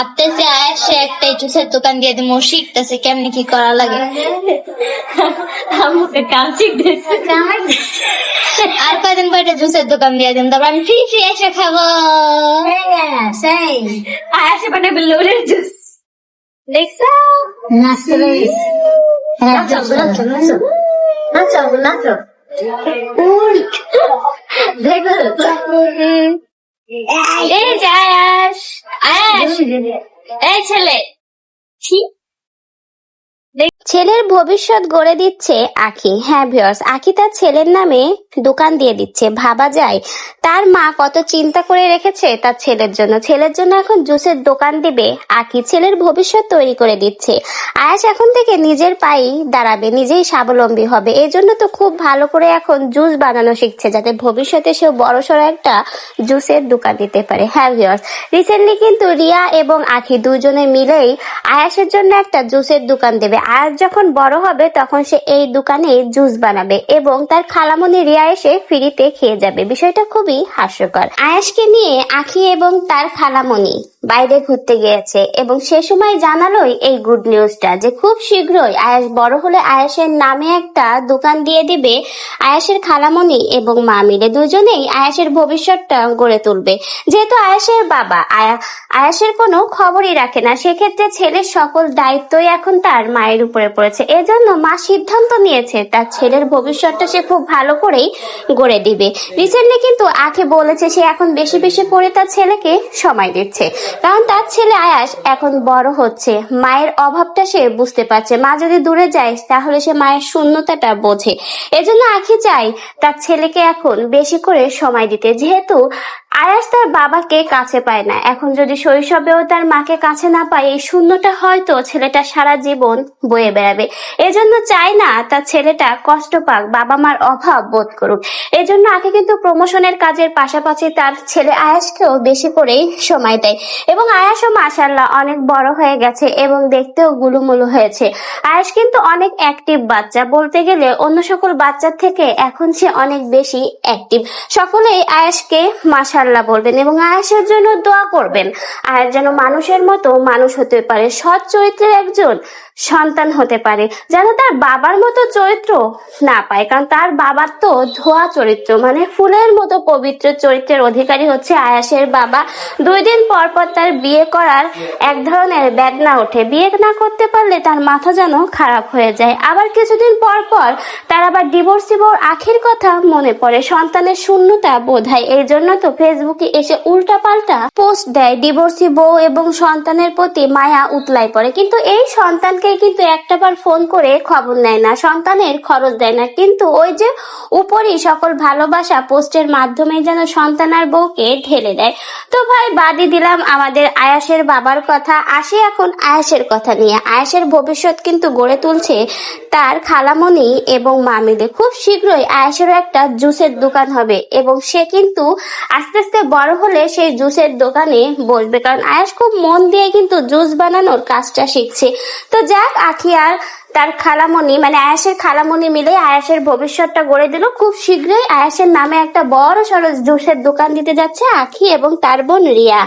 ভাবতেছে আয়াসে একটা জুসের দোকান দিয়ে দিব শিখতেছে কেমনি কি করা লাগে। আম্মুকে কাম শিখতেছে। আর কদিন পরে জুসের দোকান দিয়ে দিন তারপর আমি ফ্রি ফ্রি এসে খাব। সেই আয়াসে বানাবে লোরের জুস। দেখছ? নাচো নাচো নাচো। নাচো নাচো। দেখো এই যে আয়াস এই ছেলে। ছি। ছেলের ভবিষ্যৎ গড়ে দিচ্ছে আখি। হ্যাঁ ভিউয়ার্স আখি তার ছেলের নামে দোকান দিয়ে দিচ্ছে। ভাবা যায়, তার মা কত চিন্তা করে রেখেছে তার ছেলের জন্য। ছেলের জন্য এখন জুসের দোকান দিবে আখি। ছেলের ভবিষ্যৎ তৈরি করে দিচ্ছে। আয়াস এখন থেকে নিজের পায়েই দাঁড়াবে, নিজেই স্বাবলম্বী হবে। এই জন্য তো খুব ভালো করে এখন জুস বানানো শিখছে, যাতে ভবিষ্যতে সেও বড়সড় একটা জুসের দোকান দিতে পারে। হ্যাঁ ভিউয়ার্স রিসেন্টলি কিন্তু রিয়া এবং আখি দুজনে মিলেই আয়াসের জন্য একটা জুসের দোকান দেবে। আয়াস যখন বড় হবে, তখন সে এই দোকানে জুস বানাবে এবং তার খালামনি রিয়া এসে ফ্রিতে খেয়ে যাবে। বিষয়টা খুবই হাস্যকর। আয়াসকে নিয়ে আখি এবং তার খালামনি বাইরে ঘুরতে গিয়েছে এবং সে সময় জানালোই এই গুড নিউজটা যে খুব শীঘ্রই আয়াস বড় হলে আয়াসের নামে একটা দোকান দিয়ে দিবে আয়াসের খালামণি এবং মা মিলে। দুজনেই আয়াসের ভবিষ্যৎটা গড়ে তুলবে। যেহেতু আয়াসের বাবা, আয়া আয়াসের কোনো খবরই রাখে না, সেক্ষেত্রে ছেলের সকল দায়িত্বই এখন তার মায়ের উপরে পড়েছে। এজন্য মা সিদ্ধান্ত নিয়েছে, তার ছেলের ভবিষ্যৎটা সে খুব ভালো করেই গড়ে দিবে। রিসেন্টলি কিন্তু আখে বলেছে, সে এখন বেশি বেশি করে তার ছেলেকে সময় দিচ্ছে। কারণ তার ছেলে আয়াস এখন বড় হচ্ছে। মায়ের অভাবটা সে বুঝতে পারছে। মা যদি দূরে যায়, তাহলে সে মায়ের শূন্যতাটা বোঝে। এজন্য আখি চাই তার ছেলেকে এখন বেশি করে সময় দিতে। যেহেতু আয়াস তার বাবাকে কাছে পায় না। এখন যদি শৈশবেও তার মাকে কাছে না পায়, এই শূন্যটা হয়তো ছেলেটা সারা জীবন বয়ে বেড়াবে। এজন্য চায় না তার ছেলেটা কষ্ট পাক বাবা মার অভাব বোধ করুক। এজন্য আগে কিন্তু প্রমোশনের কাজের পাশাপাশি তার ছেলে আয়াসকেও বেশি করেই সময় দেয়। এবং আয়াসও মাসাল্লাহ অনেক বড় হয়ে গেছে এবং দেখতেও গুলুমুলু হয়েছে। আয়াস কিন্তু অনেক অ্যাক্টিভ বাচ্চা। বলতে গেলে অন্য সকল বাচ্চার থেকে এখন সে অনেক বেশি অ্যাক্টিভ সকলেই আয়াসকে মাসাল্লাহ বলবেন এবং আয়াসের জন্য দোয়া করবেন। আয়াস যেন মানুষের মতো মানুষ হতে পারে। সৎ চরিত্রের একজন সন্তান হতে পারে, যেন তার বাবার মতো চরিত্র না পায়। কারণ তার বাবার তো ধোয়া চরিত্র মানে ফুলের মতো পবিত্র চরিত্রের অধিকারী হচ্ছে আয়াসের বাবা। দুই দিন পর পর তার বিয়ে করার এক ধরনের বেদনা ওঠে। বিয়ে না করতে পারলে তার মাথা যেন খারাপ হয়ে যায়। আবার কিছুদিন পর পর তার আবার ডিভোর্সি বউর আখির কথা মনে পড়ে। সন্তানের শূন্যতা বোধ হয় এই জন্য তো ফেসবুকে এসে উল্টা পাল্টা পোস্ট দেয়। ডিভোর্সি বউ এবং সন্তানের প্রতি মায়া উতলাই পড়ে। কিন্তু এই সন্তানকে কিন্তু একটাবার ফোন করে খবর নেয় না, সন্তানের খরচ দেয় না। কিন্তু ওই যে উপরই সকল ভালোবাসা পোস্টের মাধ্যমে যেন সন্তান আর বউকে ঢেলে দেয়। তো ভাই, বাদই দিলাম আমাদের আয়াসের বাবার কথা। আসি এখন আয়াসের কথা নিয়ে। আয়াসের ভবিষ্যৎ কিন্তু গড়ে তুলছে তার খালামণি এবং মামিলে খুব শীঘ্রই আয়াসেরও একটা জুসের দোকান হবে এবং সে কিন্তু আস্তে আস্তে বড় হলে সেই জুসের দোকানে বসবে। কারণ আয়াস খুব মন দিয়ে কিন্তু জুস বানানোর কাজটা শিখছে। তো যাক, আখি আর তার খালামণি মানে আয়াসের খালামণি মিলে আয়াসের ভবিষ্যৎটা গড়ে দিল। খুব শীঘ্রই আয়াসের নামে একটা বড় সড়ো জুসের দোকান দিতে যাচ্ছে আখি এবং তার বোন রিয়া।